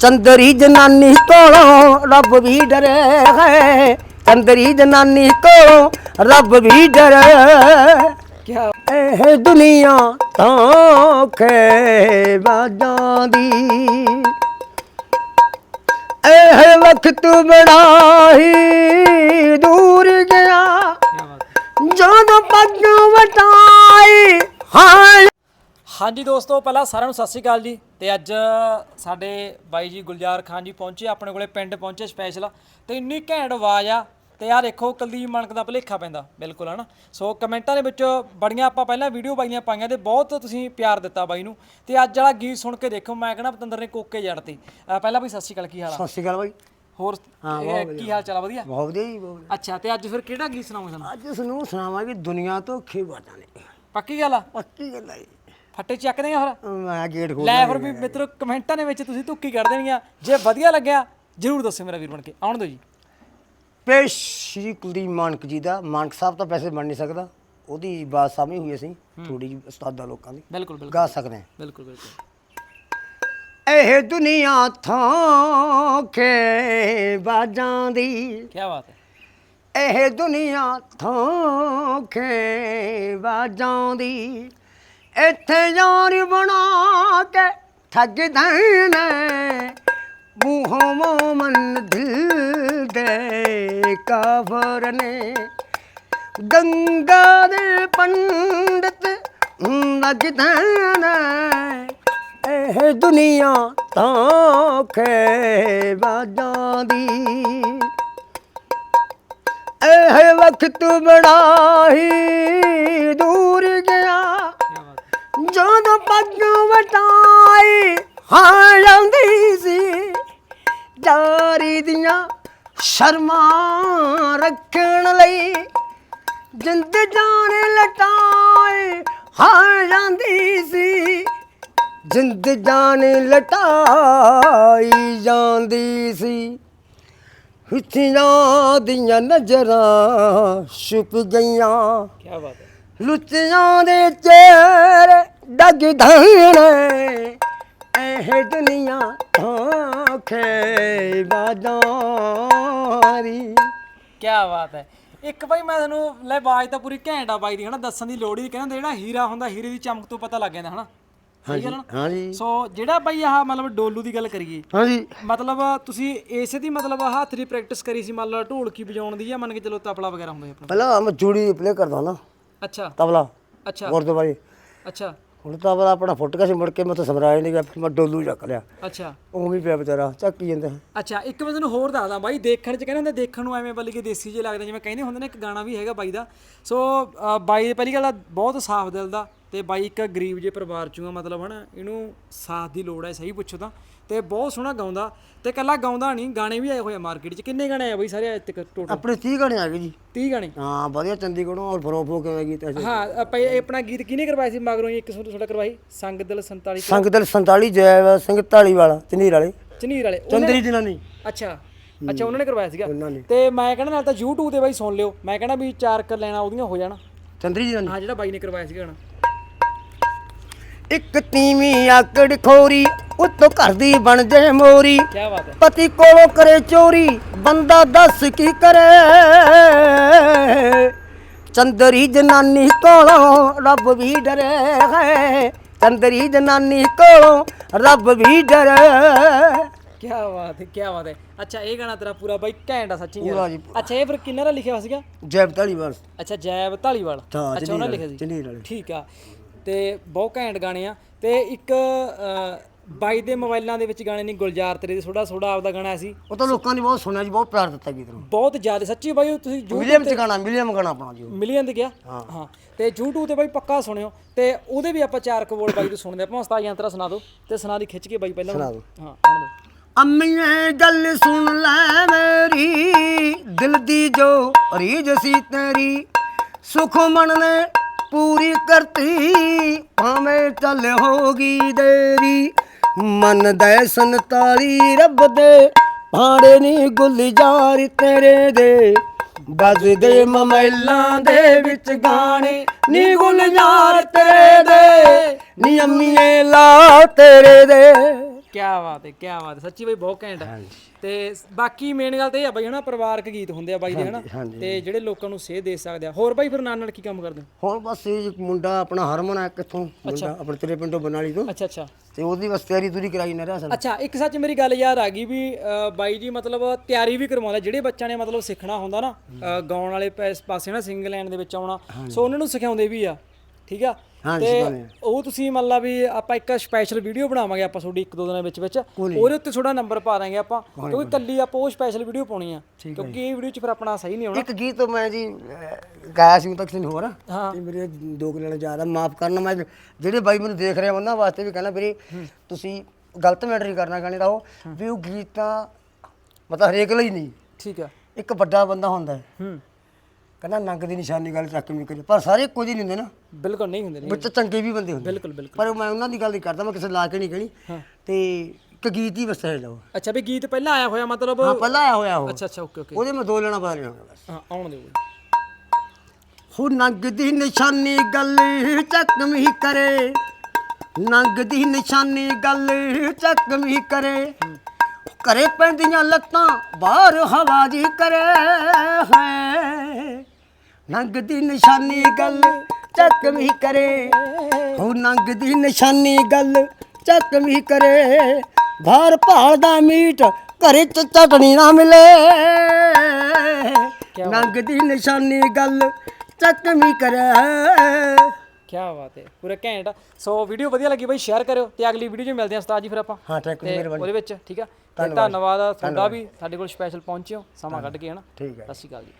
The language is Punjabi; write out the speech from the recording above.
ਚੰਦਰੀ ਜਨਾਨੀ ਕੋਲੋਂ ਰੱਬ ਵੀ ਡਰੇ ਹੈ ਚੰਦਰੀ ਜਨਾਨੀ ਕੋਲੋਂ ਰੱਬ ਵੀ ਡਰੇ। ਕਿਆ? ਇਹ ਦੁਨੀਆ ਤਾਂ ਖੇ ਬਾਜਾਂ ਦੀ। ਇਹ ਵਕਤ ਬੜਾ ਹੀ ਦੂਰ ਗਿਆ। ਜਦੋਂ ਪੱਗ ਵਟਾਈ ਹਾਂਜੀ ਦੋਸਤੋ ਪਹਿਲਾਂ ਸਾਰਿਆਂ ਨੂੰ ਸਤਿ ਸ਼੍ਰੀ ਅਕਾਲ ਜੀ। ਤੇ ਅੱਜ ਸਾਡੇ ਬਾਈ ਜੀ ਗੁਲਜ਼ਾਰ ਖਾਨ ਜੀ ਪਹੁੰਚੇ ਆਪਣੇ ਕੋਲੇ ਪਿੰਡ ਪਹੁੰਚੇ ਸਪੈਸ਼ਲ ਤੇ ਇੰਨੀ ਘੈਂਟ ਆਵਾਜ਼ ਆ ਤੇ ਯਾਰ ਦੇਖੋ ਕੁਲਦੀਪ ਮਾਨਕ ਦਾ ਭਲੇਖਾ ਪੈਂਦਾ ਬਿਲਕੁਲ ਹਨਾ? ਸੋ ਕਮੈਂਟਾਂ ਦੇ ਵਿੱਚ ਬੜੀਆਂ ਆਪਾਂ ਪਹਿਲਾਂ ਵੀਡੀਓ ਬਾਈਆਂ ਪਾਈਆਂ ਤੇ ਬਹੁਤ ਤੁਸੀਂ ਪਿਆਰ ਦਿੱਤਾ ਬਾਈ ਨੂੰ। ਤੇ ਅੱਜ ਵਾਲਾ ਗੀਤ ਸੁਣ ਕੇ ਦੇਖੋ ਮੈਂ ਕਹਿੰਦਾ ਪਤੰਦਰ ਨੇ ਕੋਕੇ ਜੜਤੀ ਪਹਿਲਾਂ ਵੀ ਸਤਿ ਸ਼੍ਰੀ ਅਕਾਲ ਕੀ ਹਾਲ ਆ? ਸਤਿ ਸ਼੍ਰੀ ਅਕਾਲ ਬਾਈ। ਹੋਰ ਇਹ ਕੀ ਹਾਲ ਚਾਲ ਆ ਵਧੀਆ? ਬਹੁਤ ਵਧੀਆ ਜੀ ਬਹੁਤ ਵਧੀਆ। ਅੱਛਾ ਤੇ ਅੱਜ ਫਿਰ ਕਿਹੜਾ ਗੀਤ ਸੁਣਾਉਂਗੇ ਸਾਨੂੰ? ਅੱਜ ਇਸ ਨੂੰ ਸੁਣਾਵਾਂਗੇ ਦੁਨੀਆ ਤੋਂ ਖੇ ਬਾਜਾਂ ਨੇ। ਪੱਕੀ ਗੱਲ ਆ? ਪੱਕੀ ਗੱਲ ਹੈ ਜੀ। ਫੱਟੇ ਚੱਕਦੇ ਆ ਫਿਰ। ਮੈਂ ਗੇਟ ਖੋਲ ਲੈ ਫਿਰ ਵੀ ਮਿੱਤਰੋ ਕਮੈਂਟਾਂ ਦੇ ਵਿੱਚ ਤੁਸੀਂ ਧੁੱਕੀ ਕੱਢ ਦੇਣੀਆਂ ਜੇ ਵਧੀਆ ਲੱਗਿਆ ਜਰੂਰ ਦੱਸਿਓ ਮੇਰਾ ਵੀਰ ਬਣ ਕੇ। ਆਉਣ ਦਿਓ ਜੀ। ਪੇਸ਼ ਸ਼੍ਰੀ ਕੁਲਦੀਪ ਮਾਨਕ ਜੀ ਦਾ। ਮਾਨਕ ਸਾਹਿਬ ਤਾਂ ਪੈਸੇ ਬਣ ਨਹੀਂ ਸਕਦਾ। ਉਹਦੀ ਬਾਤ ਸਾਹਮਣੇ ਹੋਈ ਅਸੀਂ ਥੋੜੀ ਜਿਹੀ ਉਸਤਾਦਾਂ ਲੋਕਾਂ ਦੀ। ਬਿਲਕੁਲ ਬਿਲਕੁਲ। ਗਾ ਸਕਦੇ ਹਾਂ। ਬਿਲਕੁਲ ਬਿਲਕੁਲ। ਇਹ ਦੁਨੀਆ ਥਾਂ ਖੇ ਬਾਜਾਂ ਦੀ। ਕੀ ਬਾਤ ਹੈ। ਇਹ ਦੁਨੀਆ ਥਾਂ ਖੇ ਬਾਜਾਂ ਦੀ। ਇੱਥੇ ਯਾਰ ਬਣਾ ਕੇ ਠੱਗਦੇ ਨੇ ਮੂੰਹੋਂ ਮੋਮਨ ਦਿਲ ਦੇ ਕਾਫਰ ਨੇ। ਗੰਗਾ ਦੇ ਪੰਡਤ ਲੱਗਦੇ ਨੇ ਇਹ ਦੁਨੀਆ ਤਾਂ ਖੇ ਬਾਜਾਂ ਦੀ। ਇਹ ਵਕਤ ਬੜਾ ਹੀ ਦੂਰ ਪੱਗ ਵਟਾਈ ਹਾਂ ਜਾਂਦੀ ਸੀ। ਜਾਰੀ ਦੀਆਂ ਸ਼ਰਮਾਂ ਰੱਖਣ ਲਈ ਜਿੰਦ ਜਾਨ ਲਟਾਏ ਹਾਂ ਜਾਂਦੀ ਸੀ। ਜਿੰਦ ਜਾਨ ਲਟਾਈ ਜਾਂਦੀ ਸੀ। ਹੁੱਥੀਆਂ ਦੀਆਂ ਨਜ਼ਰਾਂ ਛੁਪ ਗਈਆਂ। ਕੀ ਬਾਤ ਹੈ। ਲੁੱਚਿਆਂ ਦੇ ਚਿਹਰੇ ਡਗਦੇ ਨੇ ਇਹ ਦੁਨੀਆ ਧੋਖੇ ਬਾਜ਼ਾਰੀ ਕੀ ਬਾਤ ਹੈ। ਇੱਕ ਬਾਈ ਮੈਂ ਤੁਹਾਨੂੰ ਲੈ ਆਵਾਜ਼ ਤਾਂ ਪੂਰੀ ਘੈਂਟ ਆ ਬਾਈ ਦੀ ਹਨਾ? ਦੱਸਣ ਦੀ ਲੋੜ ਹੀ ਨਹੀਂ ਕਹਿੰਦਾ ਜਿਹੜਾ ਹੀਰਾ ਹੁੰਦਾ ਹੀਰੇ ਦੀ ਚਮਕ ਤੋਂ ਪਤਾ ਲੱਗ ਜਾਂਦਾ ਹਨਾ? ਨਾ? ਹਾਂਜੀ। ਸੋ ਜਿਹੜਾ ਬਾਈ ਆਹ ਮਤਲਬ ਡੋਲੂ ਦੀ ਗੱਲ ਕਰੀਏ ਹਾਂਜੀ। ਮਤਲਬ ਤੁਸੀਂ ਇਸੇ ਦੀ ਮਤਲਬ ਹੱਥ ਦੀ ਪ੍ਰੈਕਟਿਸ ਕਰੀ ਸੀ ਮੰਨ ਲਓ ਢੋਲਕੀ ਵਜਾਉਣ ਦੀ ਜਾਂ ਮੰਨ ਕੇ ਚਲੋ ਤਬਲਾ ਵਗੈਰਾ ਹੁੰਦਾ ਸੀ ਆਪਣਾ? ਪਹਿਲਾਂ ਮੈਂ ਜੂੜੀ ਪਲੇ ਕਰਦਾ ਨਾ ਅੱਛਾ। ਤਬਲਾ ਅੱਛਾ। ਗੁਰਦੁਆਰੇ। ਅੱਛਾ। ਹੁਣ ਤਬਲਾ ਆਪਣਾ ਫੁੱਟ ਗਿਆ ਸੀ ਮੁੜ ਕੇ ਮੈਂ ਤਾਂ ਸਮਰਾਇਆ ਨਹੀਂ ਗਿਆ ਫਿਰ ਮੈਂ ਡੋਲੂ ਚੱਕ ਲਿਆ। ਅੱਛਾ। ਉਹ ਵੀ ਪਿਆ ਵਿਚਾਰਾ ਚੱਕੀ ਜਾਂਦਾ। ਅੱਛਾ ਇੱਕ ਮੈਂ ਤੈਨੂੰ ਹੋਰ ਦੱਸਦਾ ਬਾਈ ਦੇਖਣ ਚ ਕਹਿੰਦੇ ਹੁੰਦੇ ਦੇਖਣ ਨੂੰ ਐਵੇਂ ਬਲੀ ਕੇ ਦੇਸੀ ਜੇ ਲੱਗਦਾ ਜਿਵੇਂ ਕਹਿੰਦੇ ਹੁੰਦੇ ਨੇ ਇੱਕ ਗਾਣਾ ਵੀ ਹੈਗਾ ਬਾਈ ਦਾ। ਸੋ ਅ, ਬਾਈ ਪਹਿਲੀ ਗੱਲ ਬਹੁਤ ਸਾਫ਼ ਦਿਲ ਦਾ। ਤੇ ਬਾਈ ਇੱਕ ਗਰੀਬ ਜੇ ਪਰਿਵਾਰ ਚੋਂ ਆ ਮਤਲਬ ਹਨਾ ਇਹਨੂੰ ਸਾਥ ਦੀ ਲੋੜ ਹੈ ਸਹੀ ਪੁੱਛੋ ਤਾਂ। ਤੇ ਬਹੁਤ ਸੋਹਣਾ ਗਾਉਂਦਾ। ਤੇ ਕੱਲਾ ਗਾਉਂਦਾ ਨਹੀਂ ਗਾਣੇ ਵੀ ਆਏ ਹੋਏ ਆ ਮਾਰਕੀਟ 'ਚ। ਕਿੰਨੇ ਗਾਣੇ ਆ ਬਾਈ ਸਾਰੇ ਅੱਜ ਤੱਕ ਟੋਟਲ ਆਪਣੇ 30 ਗਾਣੇ ਆ ਗਏ ਜੀ। 30 ਗਾਣੇ? ਹਾਂ ਵਧੀਆ ਚੰਡੀਗੜ੍ਹੋਂ ਔਰ ਫਰੋਫੋ ਕੇ ਗੀਤ ਹੈ ਹਾਂ ਆਪਾਂ ਇਹ ਆਪਣਾ ਗੀਤ ਕਿਹਨੇ ਕਰਵਾਇਆ ਸੀ? ਮਗਰੋਂ ਇੱਕ ਸੌ ਤੁਹਾਡਾ ਕਰਵਾਈ ਸੰਗ ਦਿਲ 47 ਸੰਗਦਲ 47 ਜੈ ਸਿੰਘ ਢਾਲੀ ਵਾਲਾ ਚਨੀਰ ਵਾਲੇ। ਚਨੀਰ ਵਾਲੇ। ਚੰਦਰੀ ਜਨਾਨੀ। ਅੱਛਾ। ਅੱਛਾ ਉਹਨਾਂ ਨੇ ਕਰਵਾਇਆ ਸੀਗਾ। ਨੇ। ਤੇ ਮੈਂ ਕਹਿੰਦਾ ਨਾਲ ਤਾਂ YouTube ਤੇ ਬਾਈ ਸੁਣ ਲਿਓ। ਮੈਂ ਕਹਿੰਦਾ ਵੀ ਚਾਰ ਕਰ ਲੈਣਾ ਉਹਦੀਆਂ ਹੋ ਜਾਣ। ਚੰਦਰੀ ਜਨਾਨੀ। ਹਾਂ ਜਿਹੜਾ ਬਾਈ ਨੇ ਕਰਵਾਇਆ ਸੀਗਾ ਗਾਣਾ ਇੱਕ ਤੀਵੀਂ ਆਕੜ ਖੋਰੀ ਉੱਤੋਂ ਘਰ ਦੀ ਬਣ ਜੇ ਮੋਰੀ। ਕੀ ਬਾਤ ਹੈ। ਪਤੀ ਕੋਲੋਂ ਕਰੇ ਚੋਰੀ ਬੰਦਾ ਦੱਸ ਕੀ ਕਰੇ? ਚੰਦਰੀ ਜਨਾਨੀ ਕੋਲੋਂ ਰੱਬ ਵੀ ਡਰੇ ਹੈ। ਚੰਦਰੀ ਜਨਾਨੀ ਕੋਲੋਂ ਰੱਬ ਵੀ ਡਰੇ। ਕੀ ਬਾਤ ਹੈ ਕੀ ਬਾਤ ਹੈ। ਅੱਛਾ ਇਹ ਗਾਣਾ ਤੇਰਾ ਪੂਰਾ ਬਾਈ ਘੈਂਟ ਆ ਸੱਚੀ ਪੂਰਾ ਅੱਛਾ ਇਹ ਫਿਰ ਕਿੰਨਾ ਦਾ ਲਿਖਿਆ ਹੋਇਆ ਸੀਗਾ? ਜੈਬ ਵਾਲ ਅੱਛਾ ਜੈਬ ਢਾਲੀਵਾਲ ਅੱਛਾ ਉਹਨਾਂ ਚੰਡੀਗੜ੍ਹ, ਲਿਖਿਆ ਸੀ। ਚੰਡੀਗੜ੍ਹ। ਠੀਕ ਆ। ਤੇ ਬਹੁਤ ਘੈਂਟ ਗਾਣੇ ਆ। ਤੇ ਇੱਕ ਬਾਈ ਦੇ ਮੋਬਾਈਲਾਂ ਦੇ ਵਿੱਚ ਗਾਣੇ ਨਹੀਂ ਗੁਲਜ਼ਾਰ ਤੇਰੇ ਦੇ ਥੋੜਾ ਥੋੜਾ ਆਪਦਾ ਗਾਣਾ ਸੀ। ਉਹ ਤਾਂ ਲੋਕਾਂ ਨੇ ਬਹੁਤ ਸੁਣਿਆ ਜੀ ਬਹੁਤ ਪਿਆਰ ਦਿੱਤਾ ਗੀਤ ਨੂੰ। ਬਹੁਤ ਜ਼ਿਆਦਾ ਸੱਚੀ ਬਾਈ ਤੁਸੀਂ ਮਿਲੀਅਮ ਚ ਗਾਣਾ ਮਿਲੀਅਮ ਗਾਣਾ ਆਪਣਾ ਜੀ ਉਹ। ਮਿਲੀਅਨ ਤੇ ਗਿਆ? ਹਾਂ। ਤੇ YouTube ਤੇ ਬਾਈ ਪੱਕਾ ਸੁਣਿਓ। ਤੇ ਉਹਦੇ ਵੀ ਆਪਾਂ ਚਾਰ ਕਵੋਲ ਬਾਈ ਤੋਂ ਸੁਣਦੇ ਆਪਾਂ ਉਸਤਾਦ ਯੰਤਰਾ ਸੁਣਾ ਦਿਓ ਤੇ ਸੁਣਾ ਦੀ ਖਿੱਚ ਕੇ ਬਾਈ ਪਹਿਲਾਂ ਸੁਣਾ ਦਿਓ। ਹਾਂ ਅੰਮੀਏ ਗੱਲ ਸੁਣ ਲੈ ਮੇਰੀ ਦਿਲ ਦੀ ਜੋ ਰੀਝ ਸੀ ਤੇਰੀ ਸੁਖ ਮਨ ਨੇ ਪੂਰੀ ਕਰਤੀ, ਭਾਵੇਂ ਚੱਲ ਹੋਗੀ ਦੇਰੀ। ਮਨ ਦੇ ਸੰਤਾਲੀ ਰੱਬ ਦੇ, ਭਾੜੇ ਨੀ ਗੁਲਜ਼ਾਰ ਤੇਰੇ ਦੇ। ਵੱਜਦੇ ਮਮੈਲਾਂ ਦੇ ਵਿੱਚ ਗਾਣੇ ਨੀ ਗੁਲਜ਼ਾਰ ਤੇਰੇ ਦੇ, ਨੀ ਅੰਮੀਏ ਲਾ ਤੇਰੇ ਦੇ। ਕੀ ਬਾਤ ਹੈ ਕੀ ਬਾਤ ਹੈ। ਸੱਚੀ ਬਈ ਬਹੁਤ ਘੈਂਟ ਹੈ। ਤੇ ਬਾਕੀ ਮੇਨ ਗੱਲ ਤੇ ਇਹ ਆ ਬਈ ਹਨਾ ਪਰਿਵਾਰਕ ਗੀਤ ਹੁੰਦੇ ਆ ਬਾਈ ਦੇ ਹਨਾ। ਹਾਂਜੀ। ਤੇ ਜਿਹੜੇ ਲੋਕਾਂ ਨੂੰ ਸੇਧ ਦੇ ਸਕਦੇ ਆ। ਹੋਰ ਬਾਈ ਫਿਰ ਨਾਲ ਨਾਲ ਕੀ ਕੰਮ ਕਰਦੇ ਹੋ? ਹੁਣ ਬਸ ਇਹ ਇੱਕ ਮੁੰਡਾ ਆਪਣਾ ਹਰਮਨ ਹੈ ਕਿੱਥੋਂ? ਮੁੰਡਾ ਆਪਣੇ ਤੇਰੇ ਪਿੰਡੋਂ ਬਨਾਲੀ ਤੋਂ। ਅੱਛਾ ਅੱਛਾ। ਤੇ ਉਹਦੀ ਬਸ ਤਿਆਰੀ ਤੁਰੀ ਕਰਾਈ ਨਾ ਰਿਹਾ ਅੱਛਾ ਇੱਕ ਸੱਚ ਮੇਰੀ ਗੱਲ ਯਾਦ ਆ ਗਈ ਵੀ ਅ, ਬਾਈ ਜੀ ਮਤਲਬ ਤਿਆਰੀ ਵੀ ਕਰਵਾਉਂਦਾ। ਜਿਹੜੇ ਬੱਚਿਆਂ ਨੇ ਮਤਲਬ ਸਿੱਖਣਾ ਹੁੰਦਾ ਨਾ ਅ, ਗਾਉਣ ਵਾਲੇ ਪਾਸੇ ਨਾ ਸਿੰਗਲ ਲਾਈਨ ਦੇ ਵਿੱਚ ਆਉਣਾ। ਸੋ ਉਹਨਾਂ ਨੂੰ ਸਿਖਾਉਂਦੇ ਵੀ ਆ। ਠੀਕ ਆ? ਹਾਂਜੀ, ਤੇ। ਉਹ ਤੁਸੀਂ ਮੰਨ ਲਾ ਵੀ ਆਪਾਂ ਇੱਕ ਸਪੈਸ਼ਲ ਵੀਡੀਓ ਬਣਾਵਾਂਗੇ ਆਪਾਂ ਤੁਹਾਡੀ ਇੱਕ ਦੋ ਦਿਨਾਂ ਵਿੱਚ ਵਿੱਚ। ਉਹਦੇ ਉੱਤੇ ਥੋੜਾ ਨੰਬਰ ਪਾ ਦਾਂਗੇ ਆਪਾਂ ਕਿਉਂਕਿ ਕੱਲੀ ਆਪਾਂ ਉਹ ਸਪੈਸ਼ਲ ਵੀਡੀਓ ਪਾਉਣੀ ਆ। ਕਿਉਂਕਿ ਇਹ ਵੀਡੀਓ 'ਚ ਫਿਰ ਆਪਣਾ ਸਹੀ ਨਹੀਂ ਹੋਣਾ। ਇੱਕ ਗੀਤ ਮੈਂ ਜੀ ਅਹ, ਗਾਇਆ ਸੀ ਉਹ ਤਾਂ ਕਿਸੇ ਨੇ ਹੋਰ। ਹਾਂ। ਤੇ ਮੇਰੇ ਦੋ ਕੁ ਲੈਣਾ ਜ਼ਿਆਦਾ ਮਾਫ ਕਰਨਾ ਮੈਂ ਜਿਹੜੇ ਬਾਈ ਮੈਨੂੰ ਦੇਖ ਰਹੇ ਆ ਉਹਨਾਂ ਵਾਸਤੇ ਵੀ ਕਹਿਣਾ ਵੀਰੇ ਤੁਸੀਂ ਗਲਤ ਮੈਟਰ ਕਰਨਾ ਗਾਣੇ ਦਾ ਉਹ ਵੀ ਉਹ ਗੀਤ ਤਾਂ ਮਤਲਬ ਹਰੇਕ ਲਈ ਨਹੀਂ। ਠੀਕ ਆ। ਇੱਕ ਵੱਡਾ ਬੰਦਾ ਹੁੰਦਾ ਹੈ। ਹੂੰ। ਕਹਿੰਦਾ ਨੰਗ ਦੀ ਨਿਸ਼ਾਨੀ ਗੱਲ ਚੱਕ ਨਹੀਂ ਕਰੀ ਪਰ ਸਾਰੇ ਜਿਹੇ ਨਹੀਂ ਹੁੰਦੇ ਨਾ। ਬਿਲਕੁਲ ਨਹੀਂ ਹੁੰਦੇ ਨਹੀਂ ਵਿੱਚ ਚੰਗੇ ਵੀ ਬੰਦੇ ਹੁੰਦੇ। ਬਿਲਕੁਲ ਬਿਲਕੁਲ। ਪਰ ਮੈਂ ਉਹਨਾਂ ਦੀ ਗੱਲ ਨਹੀਂ ਕਰਦਾ ਮੈਂ ਕਿਸੇ ਲਾ ਕੇ ਨਹੀਂ ਕਹਿਣੀ। ਤੇ ਇੱਕ ਗੀਤ ਹੀ ਵਸਿਆ ਲਓ। ਅੱਛਾ ਵੀ ਗੀਤ ਪਹਿਲਾਂ ਆਇਆ ਹੋਇਆ ਮਤਲਬ? ਹਾਂ ਪਹਿਲਾਂ ਆਇਆ ਹੋਇਆ ਉਹ। ਅੱਛਾ ਅੱਛਾ ਓਕੇ ਓਕੇ। ਉਹਦੇ ਮੈਂ ਦੋ ਲੈਣਾ ਬਸ। ਹਾਂ ਆਉਣ ਦਿਓ। ਹੋ ਨੰਗ ਦੀ ਨਿਸ਼ਾਨੀ ਗੱਲ ਚੱਕਮੀ ਕਰੇ। ਨੰਗ ਦੀ ਨਿਸ਼ਾਨੀ ਗੱਲ ਚੱਕਮੀ ਕਰੇ। ਕਰੇ ਪੈਂਦੀਆਂ ਲੱਤਾਂ ਬਾਹਰ ਹਵਾ ਜੀ ਕਰੇ। ਹੈ ਨੰਗ ਦੀ ਨਿਸ਼ਾਨੀ ਗੱਲ ਚੱਕਮੀ ਕਰੇ। ਹੋ ਨੰਗ ਦੀ ਨਿਸ਼ਾਨੀ ਗੱਲ ਚੱਕਮੀ ਕਰੇ। ਬਾਹਰ ਭਾਲਦਾ ਮੀਟ ਘਰੇ ਚ ਚਟਣੀ ਨਾ ਮਿਲੇ। ਨੰਗ ਦੀ ਨਿਸ਼ਾਨੀ ਗੱਲ ਚੱਕਮੀ ਕਰੇ। ਕੀ ਬਾਤ ਹੈ ਪੂਰਾ ਘੈਂਟ ਸੋ ਵੀਡੀਓ ਵਧੀਆ ਲੱਗੀ ਬਾਈ ਸ਼ੇਅਰ ਕਰਿਓ ਤੇ ਅਗਲੀ ਵੀਡੀਓ 'ਚ ਮਿਲਦੇ ਹਾਂ ਉਸਤਾਦ ਜੀ ਫਿਰ ਆਪਾਂ। ਹਾਂ ਟੈਕ ਤੇ ਉਹਦੇ ਵਿੱਚ ਠੀਕ ਆ? ਤੇ ਧੰਨਵਾਦ ਤੁਹਾਡਾ ਵੀ ਸਾਡੇ ਕੋਲ ਸਪੈਸ਼ਲ ਪਹੁੰਚਿਓ ਸਮਾਂ ਕੱਢ ਕੇ ਹਨਾ? ਠੀਕ ਹੈ। ਸਤਿ ਸ਼੍ਰੀ ਅਕਾਲ ਜੀ।